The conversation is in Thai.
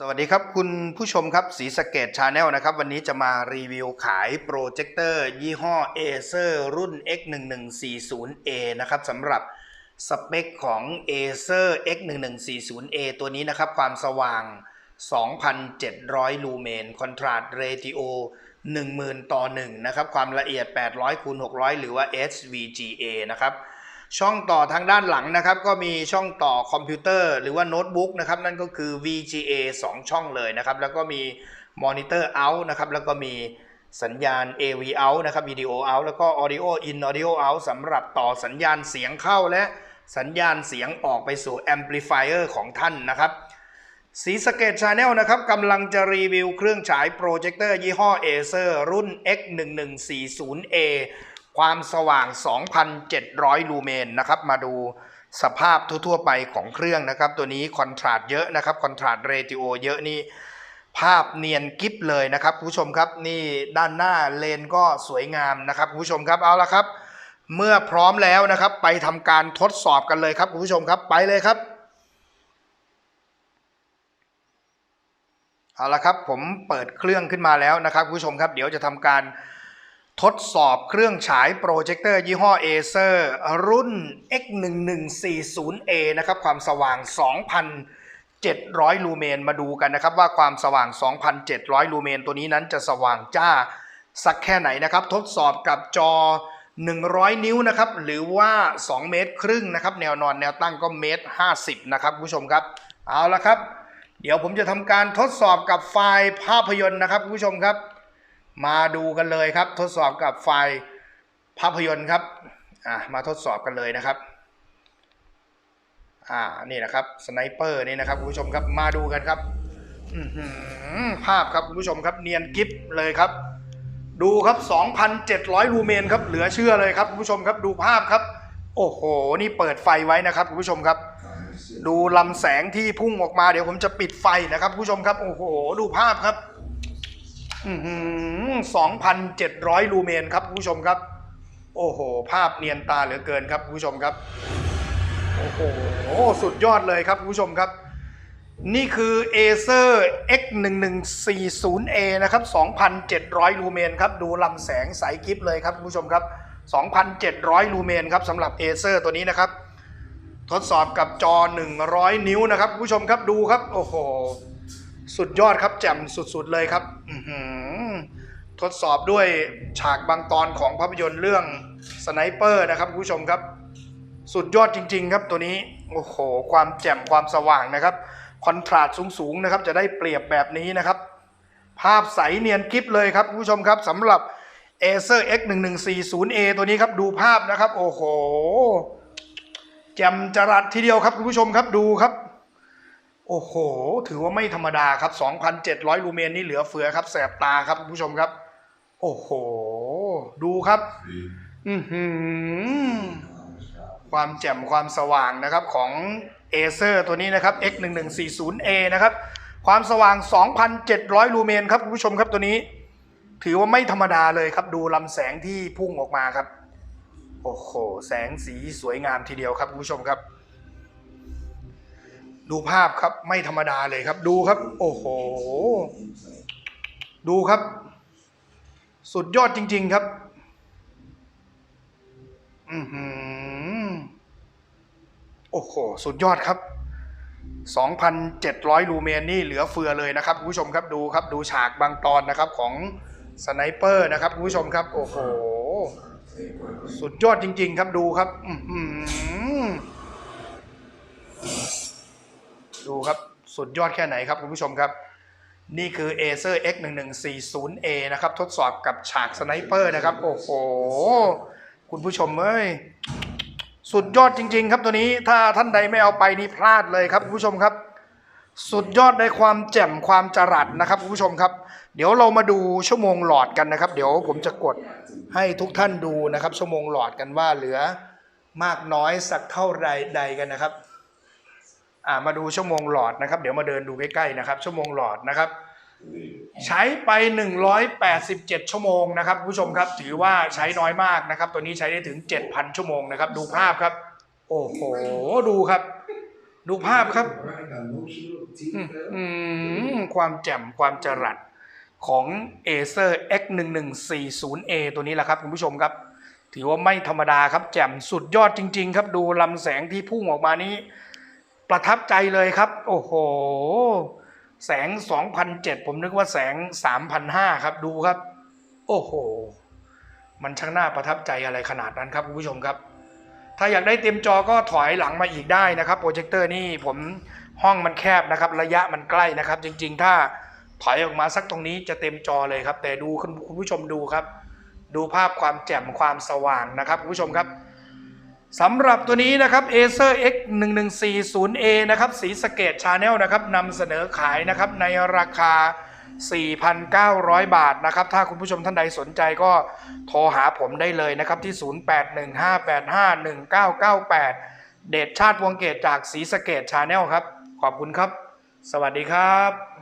สวัสดีครับคุณผู้ชมครับสีสเกตชาแนลนะครับ วันนี้จะมารีวิวขายโปรเจคเตอร์ ยี่ห้อ Acer รุ่น X1140A นะครับสำหรับสเปคของ Acer X1140A ตัวนี้นะครับ ความสว่าง 2,700 ลูเมนคอนทราสต์เรติโอ10,000 ต่อ 1 นะครับ ความละเอียด 800 คูณ 600 หรือว่า SVGA นะครับ ช่องต่อทางด้านหลังนะครับ ก็มีช่องต่อคอมพิวเตอร์ หรือว่าโน้ตบุ๊กนะครับ นั่นก็คือ VGA 2 ช่องเลยนะครับ แล้วก็มีมอนิเตอร์ out นะครับ แล้วก็มีสัญญาณ AV out นะครับ Video out แล้วก็ Audio in Audio out สำหรับต่อสัญญาณเสียงเข้าและสัญญาณเสียงออกไปสู่ Amplifier ของท่านนะครับสีสเกตชาแนลนะครับกำลังจะรีวิวเครื่องฉายโปรเจคเตอร์ยี่ห้อ Acer รุ่น X1140A ความสว่าง 2,700 ลูเมนนะครับ มาดูสภาพทั่วๆไปของเครื่องนะครับ ตัวนี้คอนทราสต์เยอะนะครับคอนทราสต์เรติโอเยอะนี่ภาพเนียนกิฟเลยนะครับคุณผู้ชมครับนี่ด้านหน้าเลนก็สวยงามนะครับคุณผู้ชมครับเอาละครับ เมื่อพร้อมแล้วนะครับ ไปทำการทดสอบกันเลยครับคุณผู้ชมครับไปเลยครับเอาละครับผมเปิดเครื่องขึ้นมาแล้วนะครับคุณผู้ชมครับ เดี๋ยวจะทำการ ทดสอบเครื่องฉายโปรเจคเตอร์ยี่ห้อ Acer รุ่น X1140A นะครับความสว่าง 2,700 ลูเมนมาดูกันนะครับ ว่าความสว่าง 2,700 ลูเมนตัวนี้นั้นจะสว่างจ้าสักแค่ไหนนะครับ ทดสอบกับจอ 100 นิ้วนะครับ หรือว่า 2 เมตรครึ่งนะครับ แนวนอนแนวตั้งก็เมตร 50 นะครับผู้ชมครับ เอาละครับ เดี๋ยวผมจะทำการทดสอบกับไฟล์ภาพยนตร์นะครับผู้ชมครับ มาดูกันเลยครับ ทดสอบกับไฟล์ภาพยนตร์ครับอะมาทดสอบกันเลยนะครับอ่านี่นะครับสไนเปอร์นี่นะครับคุณผู้ชมครับมาดูกันครับภาพครับคุณผู้ชมครับเนียนกิฟเลยครับ ดูครับ 2,700 ลูเมนครับเหลือเชื่อเลยครับคุณผู้ชมครับดูภาพครับ โอ้โห นี่เปิดไฟไว้นะครับคุณผู้ชมครับ ดูลำแสงที่พุ่งออกมาเดี๋ยวผมจะปิดไฟนะครับคุณผู้ชมครับ โอ้โห ดูภาพครับ สองพันเจ็ดร้อยลูเมนครับคุณผู้ชมครับ โอ้โห ภาพเนียนตาเหลือเกินครับคุณผู้ชมครับ โอ้โห สุดยอดเลยครับคุณผู้ชมครับ นี่คือ Acer X1140A นะครับ 2,700 ลูเมนครับ ดูลำแสงใสกิฟเลยครับคุณผู้ชมครับ 2,700 ลูเมนครับสำหรับ Acer ตัวนี้นะครับ ทดสอบกับจอ 100 นิ้วนะครับคุณผู้ชมครับ ดูครับ โอ้โห สุดยอดครับแจ่มสุดๆเลยครับ อื ทดสอบด้วยฉากบางตอนของภาพยนตร์เรื่องสไนเปอร์นะครับคุณผู้ชมครับ สุดยอดจริง ๆ ครับตัวนี้โอ้โหความแจ่มความสว่างนะครับคอนทราสต์สูงๆนะครับจะได้เปรียบแบบนี้นะครับ ภาพใสเนียนกริฟเลยครับคุณผู้ชมครับสำหรับ Acer X1140A ตัวนี้ครับดูภาพนะครับ โอ้โหแจ่มจรัสทีเดียวครับคุณผู้ชมครับดูครับ โอ้โห ถือว่าไม่ธรรมดาครับ 2,700 ลูเมนนี่เหลือเฟือครับแสบตาครับคุณผู้ชมครับ โอ้โห ดูครับ อือหือความแจ่มความสว่างนะครับของ Acer ตัวนี้นะครับ X1140A นะครับ ความสว่าง 2,700 ลูเมนครับคุณผู้ชมครับตัวนี้ ถือว่าไม่ธรรมดาเลยครับ ดูลำแสงที่พุ่งออกมาครับ โอ้โห แสงสีสวยงามทีเดียวครับคุณผู้ชมครับ ดูภาพครับไม่ธรรมดาเลยครับ ดูครับ โอ้โห ดูครับ สุดยอดจริง ๆ ครับ อือหือ โอ้โห สุดยอดครับ 2,700 ลูเมนนี่เหลือเฟือเลยนะครับคุณผู้ชมครับดูครับ ดูฉากบางตอนนะครับของสไนเปอร์นะครับคุณผู้ชมครับ โอ้โห สุดยอดจริง ๆ ครับดูครับ อืดูครับ สุดยอดแค่ไหนครับคุณผู้ชมครับ นี่คือ Acer X1140A นะครับ ทดสอบกับฉากสไนเปอร์นะครับ โอ้โห คุณผู้ชมเอ้ย สุดยอดจริง ๆ ครับตัวนี้ถ้าท่านใดไม่เอาไปนี่พลาดเลยครับคุณผู้ชมครับ สุดยอดในความแจ่มความจรัสนะครับคุณผู้ชมครับ เดี๋ยวเรามาดูชั่วโมงหลอดกันนะครับ เดี๋ยวผมจะกดให้ทุกท่านดูนะครับ ชั่วโมงหลอดกันว่าเหลือมากน้อยสักเท่าไรใดกันนะครับ มาดูชั่วโมงหลอดนะครับ เดี๋ยวมาเดินดูใกล้ๆนะครับ ชั่วโมงหลอดนะครับ ใช้ไป 187 ชั่วโมงนะครับคุณผู้ชมครับ ถือว่าใช้น้อยมากนะครับ ตัวนี้ใช้ได้ถึง 7,000 ชั่วโมงนะครับ ดูภาพครับ โอ้โห ดูครับ ดูภาพครับ Guarda, não tirou, อืม tira, อืมความแจ่มความจรัสของ Acer X1140A ตัวนี้แหละครับคุณผู้ชมครับ ถือว่าไม่ธรรมดาครับ แจ่มสุดยอดจริง ๆ ครับ ดูลำแสงที่พุ่งออกมานี้ ประทับใจเลยครับ โอ้โห แสง 2,007 ผมนึกว่าแสง 3,500 ครับดูครับ โอ้โห มันช่างน่าประทับใจอะไรขนาดนั้นครับคุณผู้ชมครับ ถ้าอยากได้เต็มจอก็ถอยหลังมาอีกได้นะครับโปรเจคเตอร์นี่ผมห้องมันแคบนะครับ ระยะมันใกล้นะครับ จริง ๆ ถ้าถอยออกมาสักตรงนี้จะเต็มจอเลยครับ แต่ดูคุณคุณผู้ชมดูครับ ดูภาพความแจ่มความสว่างนะครับคุณผู้ชมครับ สำหรับตัวนี้นะครับ Acer X 1 1 4 0 A นะครับ สีสเกตชาแนลนะครับนำเสนอขายนะครับในราคา 4,900 บาทนะครับ ถ้าคุณผู้ชมท่านใดสนใจก็โทรหาผมได้เลยนะครับ ที่ 0815851998 เดชชาติวงเกตจากสีสเกตชาแนลครับ ขอบคุณครับ สวัสดีครับ